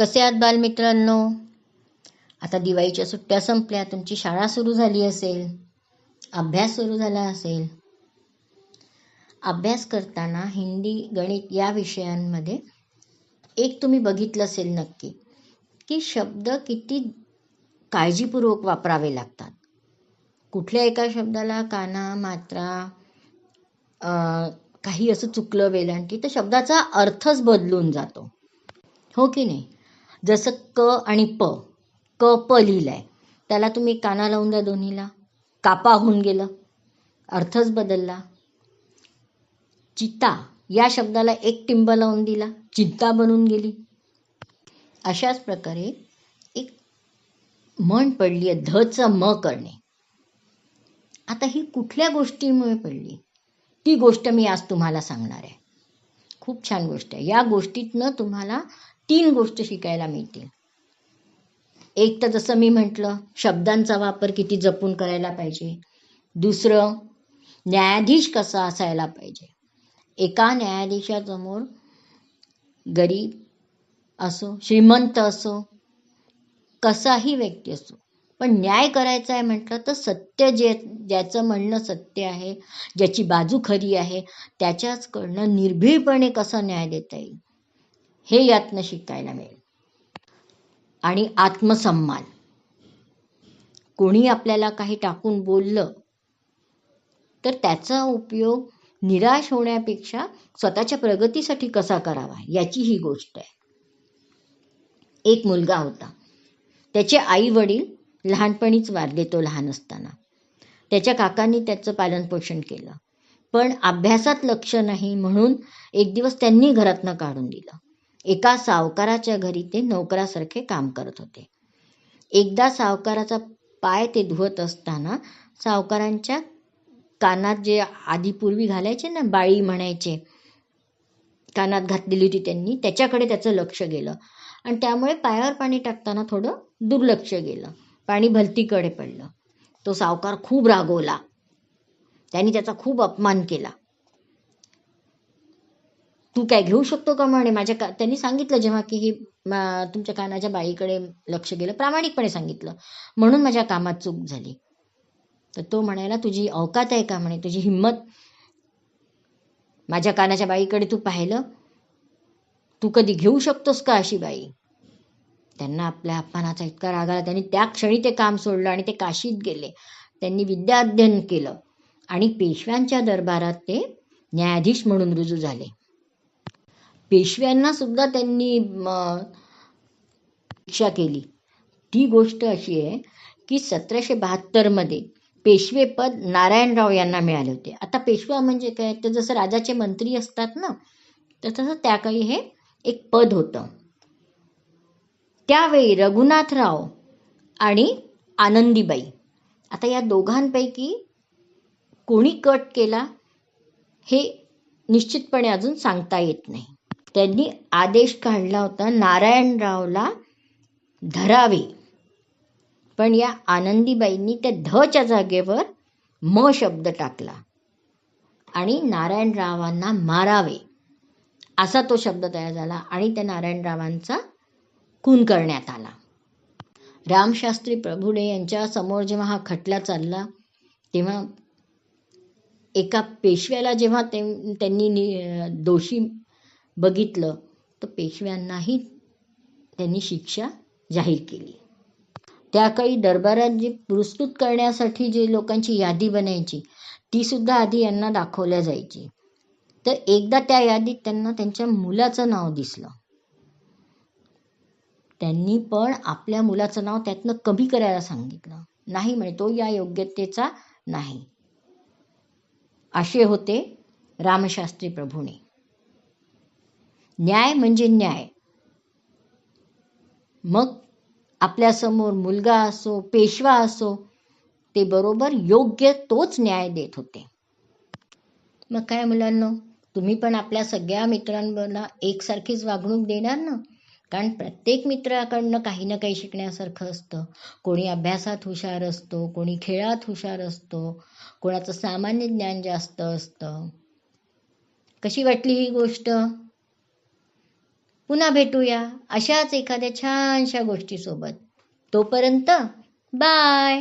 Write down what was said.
कसे आहात बालमित्रांनो? आता दिवाळीच्या सुट्ट्या संपल्या तुमची शाळा सुरू झाली असेल अभ्यास सुरू झाला असेल. अभ्यास करताना हिंदी गणित या विषयांमध्ये एक तुम्ही बघितलं असेल नक्की की शब्द किती काळजीपूर्वक वापरावे लागतात. कुठल्या एका शब्दाला काना मात्रा काही असं चुकलं वेलांटी तर शब्दाचा अर्थच बदलून जातो. हो की नाही? जसं क आणि प क प लिहिलंय. त्याला तुम्ही काना लावून द्या दोन्हीला. कापा होऊन गेलं. अर्थच बदलला. चिता या शब्दाला एक टिंब लावून दिला. चिंता बनून गेली. अशाच प्रकारे एक म्हण पडली आहे धचं म करणे. आता ही कुठल्या गोष्टीमुळे पडली? ती गोष्ट मी आज तुम्हाला सांगणार आहे. खूप छान गोष्ट आहे. या गोष्टीतनं तुम्हाला तीन गोष्ट शिकायला मिळतील. एक तर जसं मी म्हटलं शब्दांचा वापर किती जपून करायला पाहिजे. दुसरं न्यायाधीश कसा असायला पाहिजे. एका न्यायाधीशासमोर गरीब असो श्रीमंत असो कसाही व्यक्ती असो पण न्याय करायचा आहे म्हटलं तर सत्य जे ज्याचं म्हणणं सत्य आहे ज्याची बाजू खरी आहे त्याच्याचकडनं निर्भीडपणे कसा न्याय देता येईल? हे यातनं शिकायला मिळेल. आणि आत्मसन्मान. कोणी आपल्याला काही टाकून बोललं तर त्याचा उपयोग निराश होण्यापेक्षा स्वतःच्या प्रगतीसाठी कसा करावा याची ही गोष्ट आहे. एक मुलगा होता. त्याचे आई वडील लहानपणीच वारले तो लहान असताना. त्याच्या काकांनी त्याचं पालनपोषण केलं. पण अभ्यासात लक्ष नाही म्हणून एक दिवस त्यांनी घरातनं काढून दिलं. एका सावकाराच्या घरी ते नोकरासारखे काम करत होते. एकदा सावकाराचा पाय ते धुवत असताना सावकारांच्या कानात जे आधी पूर्वी घालायचे ना बाळी म्हणायचे कानात घातलेली होती त्यांनी त्याच्याकडे त्याचं लक्ष गेलं. आणि त्यामुळे पायावर पाणी टाकताना थोडं दुर्लक्ष गेलं. पाणी भलतीकडे पडलं. तो सावकार खूप रागवला. त्यांनी त्याचा खूप अपमान केला. तू काय घेऊ शकतो का म्हणे? माझ्या का त्यांनी सांगितलं जेव्हा की ही तुमच्या कानाच्या बाईकडे लक्ष गेलं प्रामाणिकपणे सांगितलं. म्हणून माझ्या कामात चूक झाली. तर तो म्हणायला तुझी अवकात आहे का म्हणे? तुझी हिंमत? माझ्या कानाच्या बाईकडे तू पाहिलं? तू कधी घेऊ शकतोस का अशी बाई? त्यांना आपल्या अपमानाचा इतका राग आला. त्यांनी त्या क्षणी ते काम सोडलं आणि ते काशीत गेले. त्यांनी विद्या अध्ययन केलं आणि पेशव्यांच्या दरबारात ते न्यायाधीश म्हणून रुजू झाले. पेशव्यांना सुद्धा त्यांनी शिक्षा केली. ती गोष्ट अशी आहे की सतराशे बहात्तरमध्ये पेशवेपद नारायणराव यांना मिळाले होते. आता पेशवा म्हणजे काय? तर जसं राजाचे मंत्री असतात ना तर तसं त्या काही हे एक पद होतं. त्यावेळी रघुनाथराव आणि आनंदीबाई. आता या दोघांपैकी कोणी कट केला हे निश्चितपणे अजून सांगता येत नाही. त्यांनी आदेश काढला होता नारायणरावला धरावे. पण या आनंदीबाईंनी त्या धच्या जागेवर म शब्द टाकला आणि नारायणरावांना मारावे असा तो शब्द तयार झाला आणि त्या नारायणरावांचा खून करण्यात आला. रामशास्त्री प्रभुडे यांच्या समोर जेव्हा हा खटला चालला तेव्हा एका पेशव्याला जेव्हा ते त्यांनी नि- दोषी बघितलं तर पेशव्यांनाही त्यांनी शिक्षा जाहीर केली. त्या काही दरबारात जी पुरस्कृत करण्यासाठी जे लोकांची यादी बनायची ती सुद्धा आधी यांना दाखवल्या जायची. तर एकदा त्या यादीत त्यांना त्यांच्या मुलाचं नाव दिसलं. त्यांनी पण आपल्या मुलाचं नाव त्यातनं कमी करायला सांगितलं. नाही म्हणे तो या योग्यतेचा नाही. असे होते रामशास्त्री प्रभूने. न्याय म्हणजे न्याय. मग आपल्यासमोर मुलगा असो पेशवा असो ते बरोबर योग्य तोच न्याय देत होते. मग काय मुलांना तुम्ही पण आपल्या सगळ्या मित्रांना एकसारखीच वागणूक देणार ना? कारण प्रत्येक मित्राकडनं काही ना काही शिकण्यासारखं असतं. कोणी अभ्यासात हुशार असतो कोणी खेळात हुशार असतो कोणाचं सामान्य ज्ञान जास्त असतं. कशी वाटली ही गोष्ट? पुन्हा भेटूया अशाच एखाद्या छानशा गोष्टीसोबत. तोपर्यंत बाय.